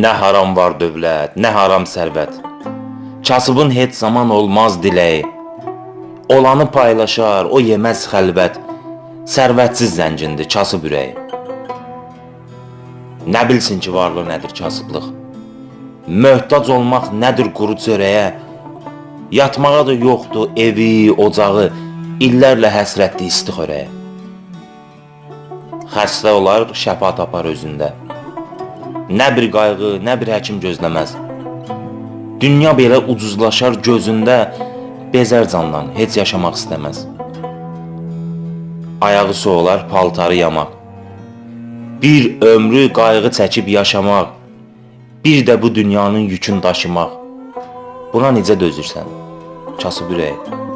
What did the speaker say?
Nə haram var dövlət, nə haram sərvət. Kasıbın heç zaman olmaz diləyi. Olanı paylaşar, o yeməz xəlvət. Sərvətsiz zəncindir kasıb ürəyi. Nə bilsin ki varlıq nədir kasıblıq. Möhtac olmaq nədir quru çörəyə? Yatmağa da yoxdur evi, ocağı, illərlə həsrətli isti xörəyə. Xəstə olar, şəfa tapar özündə. Nə bir qayğı, nə bir həkim gözləməz. Dünya belə ucuzlaşar gözündə, bezər candan, heç yaşamaq istəməz. Ayağı soğular, paltarı yamaq. Bir ömrü qayğı çəkib yaşamaq, bir də bu dünyanın yükün daşımaq. Buna necə dözürsən? Kasıb ürək.